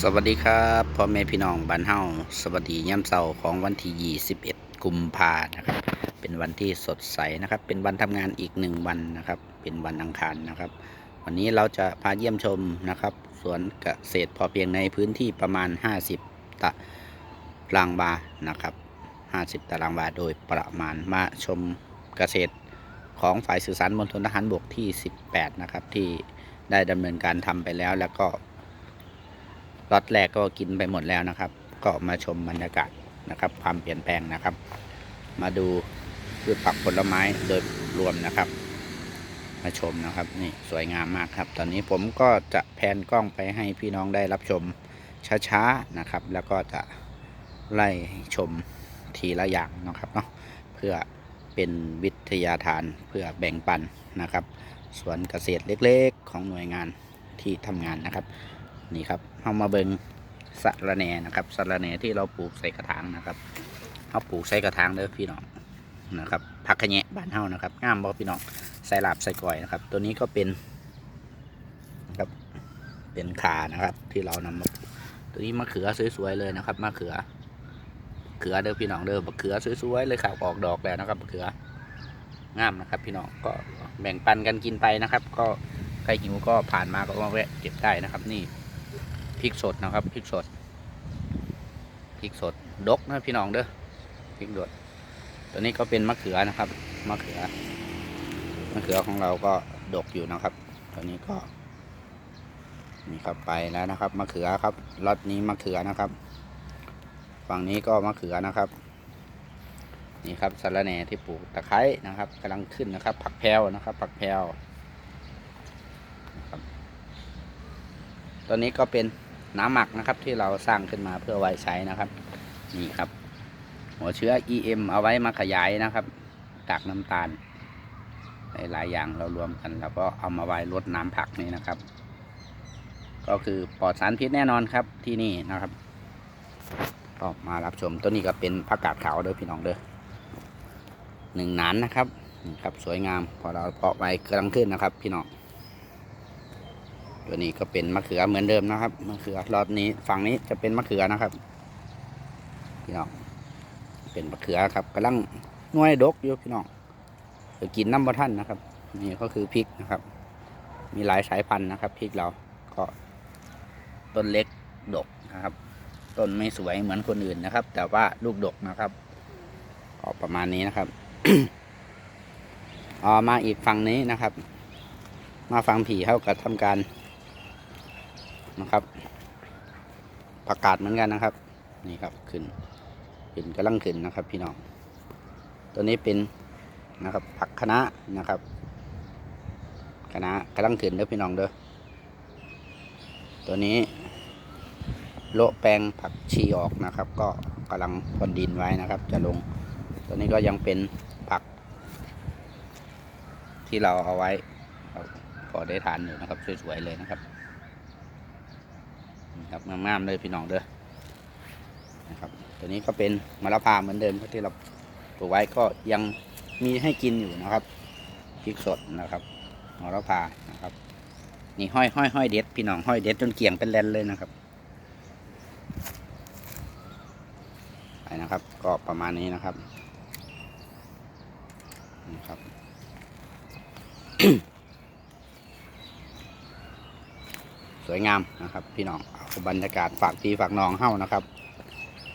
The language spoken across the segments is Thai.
สวัสดีครับพ่อแม่พี่น้องบ้านเฮาสวัสดีย่ำเสาร์ของวันที่21กุมภานะครับเป็นวันที่สดใสนะครับ เป็นวันทำงานอีกหนึ่งวันนะครับ เป็นวันอังคารนะครับ วันนี้เราจะพาเยี่ยมชมนะครับสวนเกษตรพอเพียงในพื้นที่ประมาณ 50 ตารางวานะครับ 50 ตารางวาโดยประมาณมาชมเกษตรของฝ่ายสื่อสารมณฑลทหารบกที่ 18 นะครับ ที่ได้ดำเนินการทำไปแล้วแล้วก็ ล็อตแรกก็กินไปหมดแล้วนะครับ ก็มาชมบรรยากาศนะครับ ความเปลี่ยนแปลงนะครับ มาดูพืชผักผลไม้โดยรวมนะครับ มาชมนะครับนี่สวยงามมากครับ ตอนนี้ผมก็จะแพนกล้องไปให้พี่น้องได้รับชมช้าๆนะครับ แล้วก็จะไล่ชมทีละอย่างนะครับเนาะเพื่อเป็นวิทยาทานเพื่อแบ่งปันนะครับสวนเกษตรเล็กๆ ของหน่วยงานที่ทำงานนะครับ นี่ครับ เอามาเบิงสะระแหน่นะครับสะระแหน่ที่เราปลูกใส่กระถางนะครับเขาปลูกใส่กระถางเด้อพี่น้องนะครับผักขะแยะบ้านเฮานะครับงามบ่พี่น้องใส่หลาบใส่ก้อยนะครับ ตัวนี้ก็เป็นนะครับเป็นขานะครับ ที่เรานำมาปลูกตัวนี้มะเขือสวยๆเลยนะครับมะเขือเขือเด้อพี่น้องเด้อมะเขือสวยๆเลยครับออกดอกแล้วนะครับมะเขืองามนะครับ พี่น้องก็แบ่งปันกันกินไปนะครับ ก็ใครหิวก็ผ่านมาก็มาแวะเก็บได้นะครับ นี่ พริกสดนะครับพริกสดพริกสดดกนะพี่น้องเด้อพริกดดตัวนี้ก็เป็นมะเขือนะครับมะเขือมะเขือของเราก็ดกอยู่นะครับตัวนี้ก็นี่ครับไปแล้วนะครับมะเขือครับรถนี้มะเขือนะครับ ฝั่งนี้ก็มะเขือนะครับ นี่ครับสะระแหน่ที่ปลูกตะไคร้นะครับกำลังขึ้นนะครับ ผักแพรวนะครับ ผักแพรวตัวนี้ก็เป็น น้ำหมักนะครับที่เราสร้างขึ้นมาเพื่อไว้ใช้นะครับ นี่ครับ หัวเชื้อ EM เอาไว้มาขยายนะครับกากน้ำตาลหลายๆอย่างเรารวมกันแล้วก็เอามาไว้ลดน้ำผักนี่นะครับ ก็คือปลอดสารพิษแน่นอนครับที่นี่นะครับก็มารับชมตัวนี้ก็เป็นผักกาดขาวเด้อพี่น้องเด้อหนึ่งหนานนะครับครับสวยงามพอเราเพาะไว้กำลังขึ้นนะครับ พี่น้อง ตัวนี้ก็เป็นมะเขือเหมือนเดิมนะครับมะเขือรอบนี้ฝั่งนี้จะเป็นมะเขือนะครับพี่น้องเป็นมะเขือครับกำลังน่วยดกอยู่พี่น้องเดี๋ยวกินน้ำบะท่านนะครับ นี่ก็คือพริกนะครับ มีหลายสายพันธุ์นะครับพริกเราก็ต้นเล็กดกนะครับ ต้นไม่สวยเหมือนคนอื่นนะครับ แต่ว่าลูกดกนะครับก็ประมาณนี้นะครับเอมาอีกฝั่งนี้นะครับ มาฟังผีเขากับทำการ นะครับประกาศเหมือนกันนะครับ นี่ครับขึ้นขึ้นกำลังขึ้นนะครับ พี่น้อง ตัวนี้เป็นนะครับผักคะน้านะครับคะน้ากำลังขึ้นเด้อพี่น้องเด้อตัวนี้โละแปลงผักชีออกนะครับ ก็กำลังพรวนดินไว้นะครับ จะลง ตัวนี้ก็ยังเป็นผัก ที่เราเอาไว้พอได้ทานอยู่นะครับสวยๆเลยนะครับ ครับงามๆเลยพี่น้องเด้อนะครับ ตัวนี้ก็เป็นมะละพาเหมือนเดิมที่เราปลูกไว้ก็ยังมีให้กินอยู่นะครับพริกสดนะครับมะละพานะครับ นี่ห้อยห้อยห้อยเด็ดพี่น้องห้อยเด็ดจนเกี่ยงเป็นแลนเลยนะครับไปนะครับ ก็ประมาณนี้นะครับนี่ครับ สวยงามนะครับ พี่น้องบรรยากาศฝากพี่ฝากน้องเฮ้านะครับ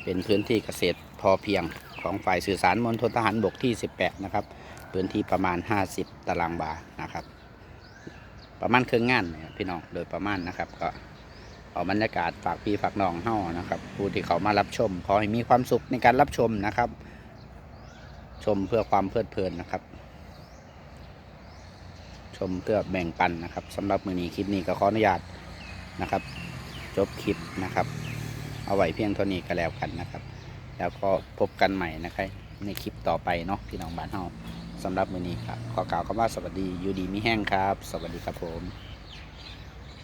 เป็นพื้นที่เกษตรพอเพียงของฝ่ายสื่อสารมณฑลทหารบกที่ 18 นะครับ พื้นที่ประมาณ 50 ตารางวานะครับ ประมาณเครึ่องงานนี่ยพี่น้องโดยประมาณนะครับ ก็เอาบรรยากาศฝากพี่ฝากน้องเฮ้านะครับ ผู้ที่เขามารับชมขอให้มีความสุขในการรับชมนะครับ ชมเพื่อความเพลิดเพลินนะครับ ชมเพื่อแบ่งปันนะครับสำหรับมือนี้คลิปนี้ก็ขออนุญาต นะครับ จบคลิปนะครับ เอาไว้เพียงเท่านี้ก็แล้วกันนะครับ แล้วก็พบกันใหม่นะครับ ในคลิปต่อไปเนาะพี่น้องบ้านเฮาสำหรับมือนี้ครับขอกล่าวคำว่าสวัสดียูดีมีแห้งครับ สวัสดีครับผม